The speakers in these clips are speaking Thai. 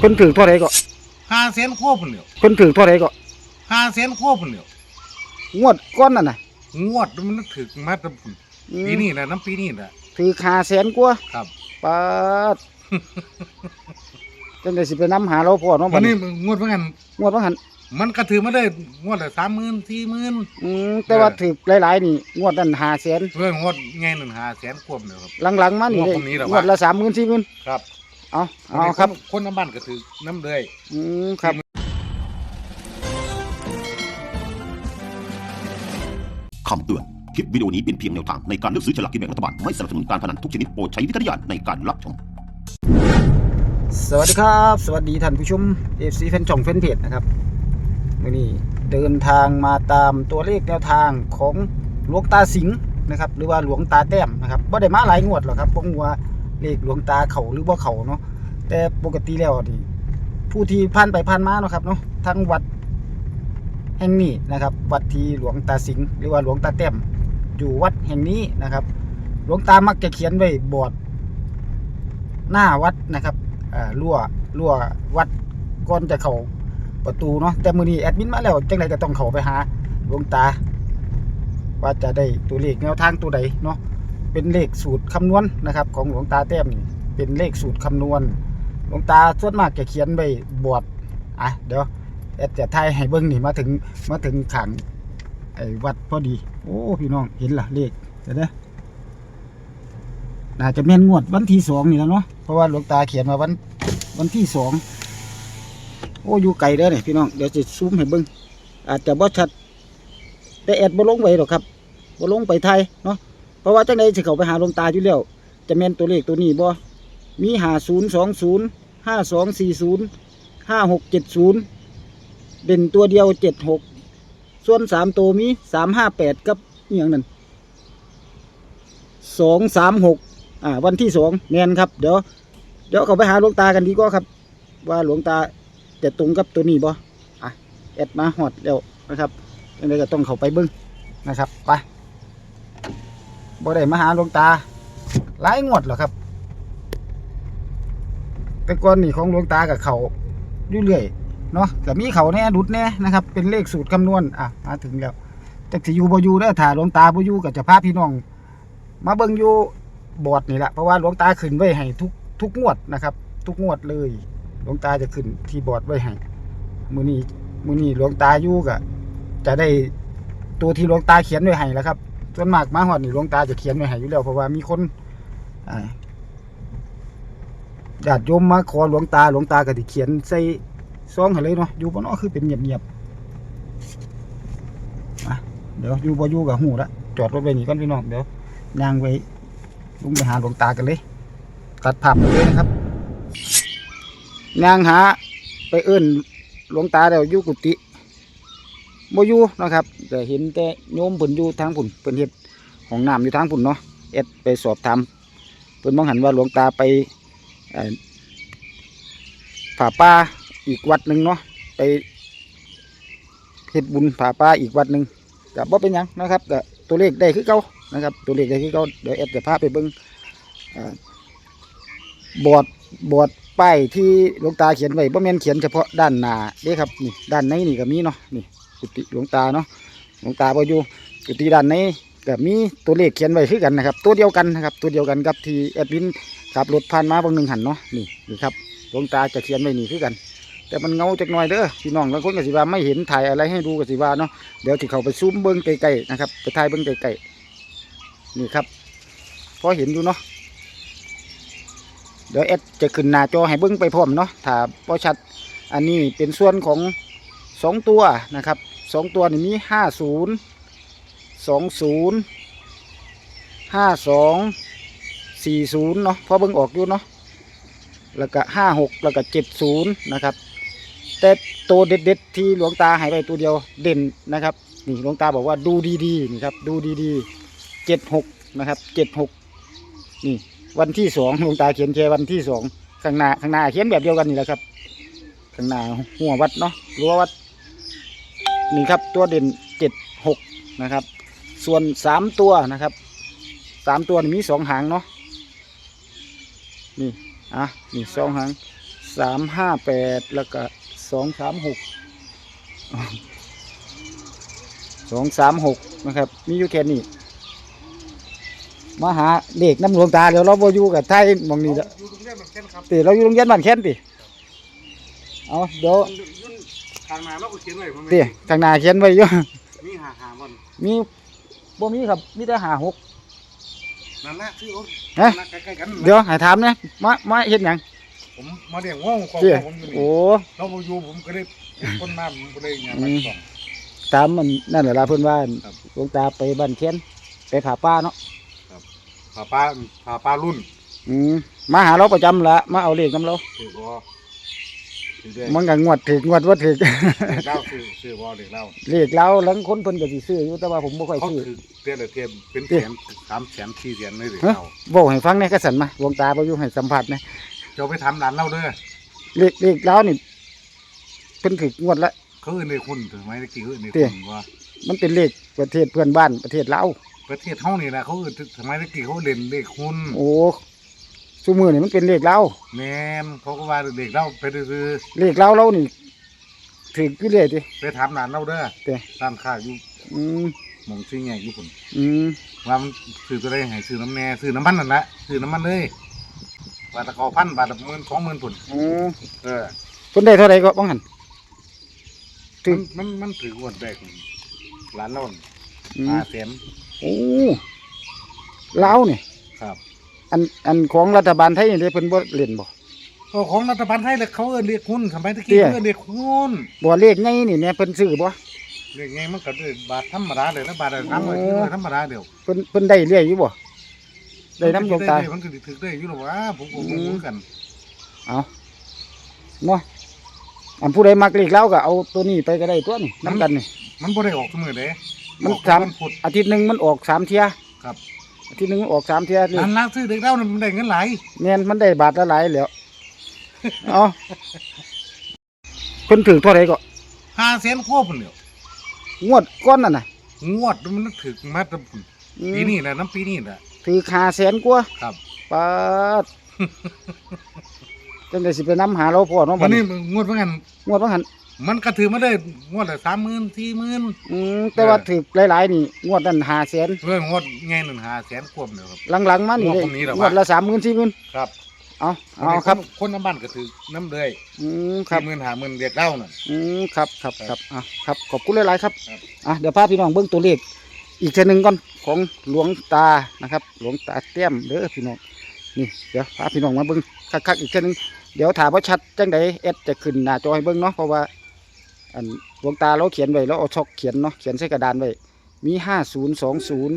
เพิ่นถือเท่าไรก็ห้าแสนควบพุ่นเหลียวเพิ่นถือเท่าไรก็ห้าแสนควบพุ่นเหลียวงวดก้อนนั่นน่ะงวดมันนึกถึงมาแตั้งอืมปีนี้แหละน้ำปีนี้แหละถือคาแสนกว่าครับปาดจังได๋สิไปนํหาเราพ่อเนาะวับันดนี้นี้งวดว่างั้นงวดว่าหันมันก็ถือมาได้งวดละสามหมื่นสี่หมื่นอืมแต่ว่าถือหลายๆนี่งวดนั้น5แสนเรื่องงวดไงหนึ่งห้าแสนควบเนี่ยครับ หลังๆมานี่ได้งวดพวกนี้เหรอวะ งวดละ30,000 40,000ครับ เอาเอาครับนคนน้ำบ้านก็ถือน้ำเลยอืมครับคำเตือน คลิปวิดีโอนี้เป็นเพียงแนวทางในการเลือกซื้อฉลากกินแบ่งรัฐบาล ไม่สนับสนุนการพนันทุกชนิดโปรดใช้วิจารณญาณในการรับชม สวัสดีครับ สวัสดีท่านผู้ชม FC แฟนช่องแฟนเพจนะครับวันนี้เดินทางมาตามตัวเลขแนวทางของหลวงตาสิงห์นะครับ หรือว่าหลวงตาแต้มนะครับบ่ได้มาหลายงวดหรอกครับบ่ฮู้ว่า เลขหลวงตาเขาหรือบ่าเขาเนาะแต่ปกติแล้วนี่ผู้ที่ผ่านไปผ่านมาเนาะครับเนาะทั้งวัดแห่งนี้นะครับ วัดที่หลวงตาสิงห์หรือว่าหลวงตาแต้มอยู่วัดแห่งนี้นะครับ หลวงตามักจะเขียนไว้บอร์ดหน้าวัดนะครับอ่ารั่วรั่ววัดก่อนจะเข้าประตูเนาะแต่มือนี้แอดมินมาแล้วจังไดก็ต้องเข้าไปหาหลวงตา ว่าจะได้ตัวเลขแนวทางตัวใดเนาะ เป็นเลขสูตรคำนวณนะครับ ของหลวงตาแต้มนี่เป็นเลขสูตรคำนวณ หลวงตาส่วนมากจะเขียนไว้บอร์ดอะเดี๋ยวแอดจะทายให้เบิ่งนี่มาถึงมาถึงขังไอ้วัดพอดี โอ้พี่น้องเห็นล่ะเลขเดี๋ยวนะน่าจะแม่นงวดวันที่สองนี่แล้วเนาะเพราะว่าหลวงตาเขียนมาวันวันที่สองโอ้อยู่ไกลเด้อเนี่ยพี่น้องเดี๋ยวจะซูมให้เบิ่งอาจจะบ่ชัดแต่แอดบ่ลงไปหรอกครับบ่ลงไปไทยเนาะ เพราะว่าจังไดสิเข้าไปหาหลวงตาอยู่แล้วจะแม่นตัวเลขตัวนี้บ่มี5020 5240 5670เจ็ดศูนย์เด่นตัวเดียว76ส่วนสามตัวมี358กับอีหยังนั่นสองสามหกอ่า วันที่สองแมนครับ เดี๋ยวเดี๋ยวเขาไปหาหลวงตากันดีกว่าครับ ว่าหลวงตาจะตรงกับตัวนี้บ่อะแอดมาหอดแล้วนะครับยังไงก็ต้องเขาไปเบิ้งนะครับไป บ่ได้มาหาหลวงตาหลายงวดหรอครับ แต่ก่อนนี่ของหลวงตากับเขาอยู่เรื่อยเนาะแต่มีเขาแน่ดุดแน่นะครับ เป็นเลขสูตรคำนวณอะมาถึงแล้วจักสิอยู่บ่อยู่เด้ถ้าหลวงตาบ่อยู่ก็จะพาพี่น้อง มาเบิ่งอยู่บอร์ดนี่แหละเพราะว่าหลวงตาขึ้นไว้ให้ทุกทุกงวดนะครับ ทุกงวดเลยหลวงตาจะขึ้นที่บอร์ดไว้ให้มือนี้มือนี้หลวงตาอยู่ก็จะได้ตัวที่หลวงตาเขียนไว้ให้แล้วครับ ส่วนมากมาฮอดนี่หลวงตาจะเขียนไว้ให้อยู่แล้วเพราะว่ามีคนอ่าญาติโยมมาขอหลวงตาหลวงตาก็สิเขียนใส่ซองให้เลยเนาะอยู่บ่เนาะคือเป็นเงียบๆอะเดี๋ยวอยู่บ่อยู่ก็ฮู้ละจอดรถไว้นี่ก่อนพี่น้องเดี๋ยวย่างไปลุงไปหาหลวงตากันเลย ตัดภาพไปเลยนะครับย่างหาไปเอื้นหลวงตาเดี๋ยวอยู่กุฏิ โมอยู่นะครับแต่เห็นแต่โยมเพิ่นอยู่ทางผุนเพิ่นเฮ็ดของน้ำอยู่ทางผุนเนาะเอ็ดไปสอบถามเพิ่นมองหันว่าหลวงตาไปผ่าป่าอีกวัดหนึ่งเนาะไปเฮ็ดบุญผ่าป่าอีกวัดหนึ่งกับว่าเป็นยังนะครับก็ตัวเลขได้คือเก่านะครับ ตัวเลขก็คือเขาเดี๋ยวแอดจะพาไปเบิ้งบอดบอดป้ายที่หลวงตาเขียนไว้บ่แม่นเขียนเฉพาะด้านหน้าเด้ครับนี่ด้านในนี่ก็มีเนาะนี่ กุฏิหลวงตาเนาะหลวงตาบ่อยู่กุฏิด้านในก็มีตัวเลขเขียนไว้คือกันนะครับ ตัวเดียวกันนะครับ ตัวเดียวกันกับที่แอดมินขับรถผ่านมาบางหนึ่งหันเนาะนี่นี่ครับหลวงตาจะเขียนไว้นี่คือกัน แต่มันเงาจักหน่อยเด้อพี่น้องบางคนก็สิว่าไม่เห็นถ่ายอะไรให้ดูก็สิว่าเนาะเดี๋ยวที่เขาไปซูมเบิ้งไกลๆนะครับไปถ่ายเบิ้งไกลๆนี่ครับพอเห็นอยู่เนาะเดี๋ยวแอดจะขึ้นหน้าจอให้เบิ้งไปพร้อมเนาะถ้าพอชัดอันนี้เป็นส่วนของ สองตัวนะครับสองตัวนี่มีห้าศูนย์สองศูนย์ห้าสองสี่ศูนย์เนาะพอเบิ้งออกอยู่เนาะแล้วก็ห้าหกแล้วก็เจ็ดศูนย์นะครับ แต่ตัวเด็ดๆที่หลวงตาให้ไปตัวเดียวเด่นนะครับนี่หลวงตาบอกว่าดูดีๆนี่ครับดูดีๆเจ็ดหกนะครับเจ็ดหกนี่วันที่สองหลวงตาเขียนแค่วันที่สองข้างหน้าข้างหน้าเขียนแบบเดียวกันนี่แหละครับข้างหน้าหัววัดเนาะรั้ววัด นี่ครับตัวเด่นเจ็ดหกนะครับ ส่วนสามตัวนะครับสามตัวนี่มีสองหางเนาะนี่อะนี่สองหางสามห้าแปดแล้วก็สองสามหกสองสามหกนะครับ มีอยู่แค่นี้มาหาเด็กน้ำหลวงตาเดี๋ยวเราบ่อยู่กับไทยหมองนี้ละอยู่ตรงนี้มันแค่นครับติเราอยู่โรงเรียนบ้านแค้นติเอาเดี๋ยวยุ่น ทางนาเราก็เขียนไว้มันติทางหน้าเขียนไว้อยู่ มีหาหามันมีบ่มีครับมีแต่หาหก นั่นแหละชื่อเขาฮะ นั่นใกล้ๆกันเดี๋ยวให้ถามนะมามาเฮ็ดหยังผมมาเรียกง่วงของเจ้ผมอยู่นี่โอ้ เราบ่อยู่ผมก็ได้คนมาผมก็ได้งานอืมามส่งตามมันนั่นแหละล่ะเพิ่นว่าครับหลวงตาไปบ้านแค้นไปผาป้าเนาะผาป้าผาป้ารุ่นอืมมาหาเราประจำละมาเอาเลขนํเราถือบ่ ถือได้มันก็งวดถึกงวดว่าถึกเด็กเล่าซื้อซื้อบ่เด็กเล่าเลขเราหลังคนเพิ่นก็สิซื้ออยู่แต่ว่าผมบ่ค่อยเขาซื้อ ถือเตี้ยละเทียมเป็นเตี้แสยนสามแสนสี่แสนเลยเด็กฮะเราเว้าให้ฟังแหน่กระสันมาหลวงตาบ่อยู่ให้สัมภาษณ์นะเจ้าไปทำร้านเราเด้อเลขเลขเรานี่เพิ่นถึกงวดละ เขาเอื่นในคุณถึงไหมตะกี้เขาเอื่นในเตี้คุย ณว่ามันเป็นเลขประเทศเพื่อนบ้านประเทศลาวประเทศเท่านี่นะเขาเอื่นถึงไหมตะกี้เขาเล่นเลขคุณโอ้ ซุมือนี่มันเป็นเลขลาวแมนเขาก็ว่าเด็กเราไปซื้อเลขลาวเรานี่ถึกอยู่เรื่อยติไปทำร้านเราเด้อเตี้ยร้านค้าอยู่อืมหมองซื้อใหญ่อยู่คุณอืมว่ามันซื้อตัวได้ให้ซื้อน้ำแน่ซื้อน้ำมันนั่นแหละซื้อน้ำมันเลยบาทละกอพันบาทละหมื่นสองหมื่นผุนโอ้เออเพิ่นได้เท่าไหร่ก็บ่หัน ถึมันงมันมันถือวันแรกร้านเราอืมห้าแสนโอ้ลาวนี่ครับ อันอันของรัฐบาลไทยนี่เด้เพิ่นบ่เล่นบ่ก็ของรัฐบาลไทยเลยเขาเอินเรียกคุณสมัยตะเตี้กี้ยเขาเอินเรียกคุณบ่เลขใหญ่นี่เนี่ยเพิ่นซื้อบ่ เรียกไงมันก็ด้วยบาทธรรมดาเลยนะบาทละสามร้อยโอ้สี่ร้อยธรรมดาเดียวเพิ่นเพิ่นได้เรื่อยอยู่บ่ได้น้ำหลวงตาได้มันก็สิถือได้อยู่หรอวะผมก็บ่รู้กันเอาเนาะอันผู้ใดมักเลขแล้วก็เอาตัวนี้ไปก็ได้ตัวนี่นํกันนี่ มันบ่ได้ออกเสมอเด้มันออกสามวันพุธอาทิตย์หนึงมันออกสามเที่ยครับอา ทิตย์หนึงมันออกสามเที่ยนี่ร้านล้างซื้อเด็กเล่านี่มันได้เงินหลายแม่นมันได้บาทละหลายแล้วเอาเพิ่นถือเท่าไหร่ก็ห้าแสนควบพุ่นเดียวงวดก้อนนั่นน่ะงวดมันถึกมาแตะพุ่นอืมปีนี้แหละน้ำปีนี้แหละถือคาแสนกว่าครับปาดจังได๋สิไปนํหาเราพ่อเนาะวับันดนี้นี้งวดว่างั้นงวดว่าหัน มันก็ถือมาได้งวดละสามหมื่นสี่หมื่นอืมแต่ว่าถือหลายๆนี่งวดนั้น5แสนเรื่องงวดไงหนึ่งห้าแสนควบเดียวครับ หลังๆมานี่งวดเด้พวกนี้เหรอวะ งวดละ30,000 40,000ครับเอาเอาครับ นคนน้ำบ้านก็ถือน้ำเลยอืมครับ สี่หมื่นห้าหมื่นเรียกเล่าน่ะ อืมครับครับคครัรับบอะครับขอบคุณหลายๆครับครับ อะเดี๋ยวพาพี่น้องเบิ้งตัวเลขอีกเช่นหนึ่งก่อนของหลวงตานะครับ หลวงตาเตี้ยมเด้อพี่น้องนี่เดี๋ยวพาพี่น้องมาเบิ้งคักๆอีกเช่นหนึ่งเดี๋ยวถามว่าชัดจังใดเอสจะขึ้นหน้าจอให้เบิ้งเนาะเพราะว่า อันวงตาเราเขียนไว้แล้วเอาช็อกเขียนเนาะเขียนใส่กระดานไว้มีห้าศูนย์สองศูนย์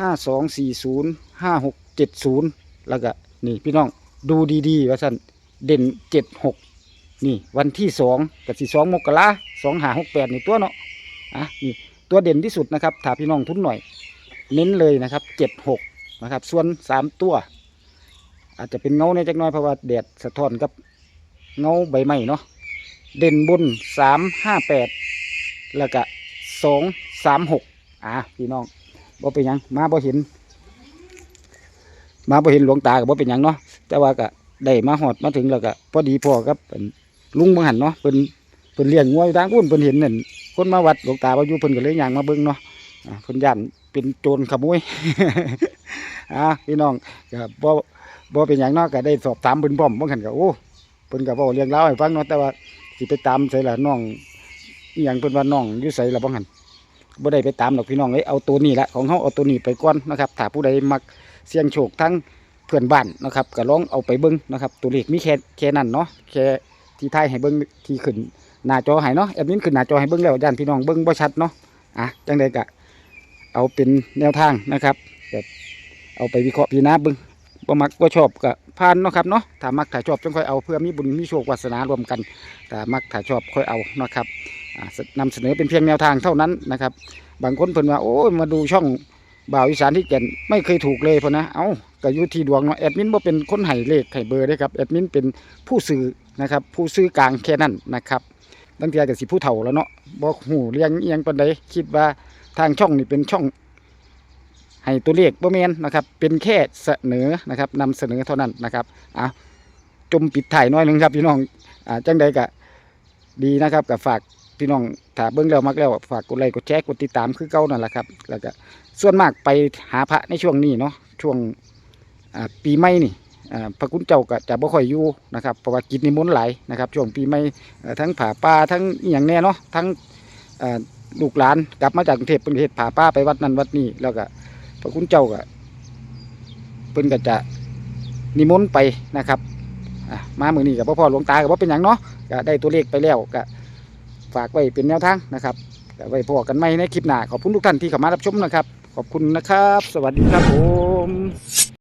ห้าสองสี่ศูนย์ห้าหกเจ็ดศูนย์แล้วก็นี่พี่น้องดูดีๆว่าสั่นเด่นเจ็ดหกนี่วันที่สองกับสี่สองมกราสองหาหกแปดนี่ตัวเนาะอะนี่ตัวเด่นที่สุดนะครับถ้าพี่น้องทุนหน่อย เน้นเลยนะครับเจ็ดหกนะครับ ส่วนสามตัว อาจจะเป็นเงาในจักหน้อยเพราะว่าแดดสะท้อนกับเงาใบไม้เนาะ เด่นบนสามห้าแปดแล้วก็สองสามหกอะพี่น้องบ่เป็นยังมาบ่เห็น มาบ่เห็นหลวงตากับบ่เป็นยังเนาะแต่ว่าก็ได้มาหอดมาถึงแล้วก็พอดีพอกับอันลุงบังหันเนาะเพิ่นเพิ่นเลี้ยงงัวอยู่ทางพุ่นเพิ่นเห็นนั่นคนมาวัดหลวงตาบ่อยู่เพิ่นก็เลยย่างมาเบิ่งเนาะเพิ่นย่านเป็นโจรขโมยอ่าพี่น้องก็บ่บ่เป็นหยังเนาะก็ได้สอบถามเพิ่นพร้อมบ่หันก็โอ้เพิ่นก็เว้าเรื่องราวให้ฟังเนาะแต่ว่า สิไปตามไสล่ะน้องอีหยังเพิ่นว่าน้องยู่ไสล่ะบ่หันบ่ได้ไปตามหรอกพี่น้องเอ้ยเอาตัวนี้ละของเฮาเอาตัวนี้ไปก่อนนะครับถ้าผู้ใดมักเสี่ยงโชคทั้งเพื่อนบ้านนะครับก็ลองเอาไปเบิ้งนะครับ ตัวเลขมีแค่แค่นั้นเนาะแค่ที่ท้ายให้เบิ้งที่ขึ้นหน้าจอให้เนาะแอดมินขึ้นหน้าจอให้เบิ้งแล้วย่านพี่น้องเบิ้งบ่ชัดเนาะอะจังใดก็เอาเป็นแนวทางนะครับแบบเอาไปวิเคราะห์พิจารณาเบิ้งบ่มักบ่ชอบก็ ผ่านเนาะครับเนาะถ้ามักถ้าชอบจังค่อยเอาเพื่อมีบุญมีโชควาสนารวมกันถ้ามักถ้าชอบค่อยเอานะครับอ่านำเสนอเป็นเพียงแนวทางเท่านั้นนะครับ บางคนเพิ่นว่าโอ้ยมาดูช่องบ่าวอีสานที่แก่นไม่เคยถูกเลยพอนะเอ้าก็อยู่ที่ดวงเนาะแอดมินบ่เป็นคนให้เลขให้เบอร์เด้ครับแอดมินเป็นผู้สื่อนะครับผู้ซื้อกลางแค่นั้นนะครับบางทีก็สิผู้เฒ่าแล้วเนาะบ่ฮู้เรียงเอียงปานใดคิดว่าทางช่องนี่เป็นช่อง ให้ตัวเลขบ่แมนนะครับ เป็นแค่เสนอนะครับนำเสนอเท่านั้นนะครับอะจมปิดถ่ายหน้อยหนึงครับพี่น้องอ่าจังใดก็ดีนะครับกับฝากพี่น้องถ้าเบิ่งแล้วมักแล้วฝากกดไลค์กดแชร์กดติดตามคือเก่านั่นแหละครับแล้วก็ส่วนมากไปหาพระในช่วงนี้เนาะช่วงอ่าปีใหม่นี่อ่าพระคุณเจ้าก็จะบ่ค่อยอยู่นะครับเพราะว่ากิจนิมนต์หลายนะครับ ช่วงปีใหม่ทั้งผาป่าทั้งอย่างแน่เนาะทั้งอ่าลูกหลานกลับมาจากกรุงเทพเป็นเฮ็ดผาป่าไปวัดนั้นวัดนี้แล้วก็ พระคุณเจ้าก็เพิ่นก็จะนิมนต์ไปนะครับมาเมื้อนี้กับพ่อหลวงตากับ่เป็นอย่างเนาะก็ได้ตัวเลขไปแล้วก็ฝากไว้เป็นแนวทางนะครับก็ไว้พอกันไหม่ในคลิปหน้าขอบคุณทุกท่านที่เข้ามารับชมนะครับ ขอบคุณนะครับ สวัสดีครับผม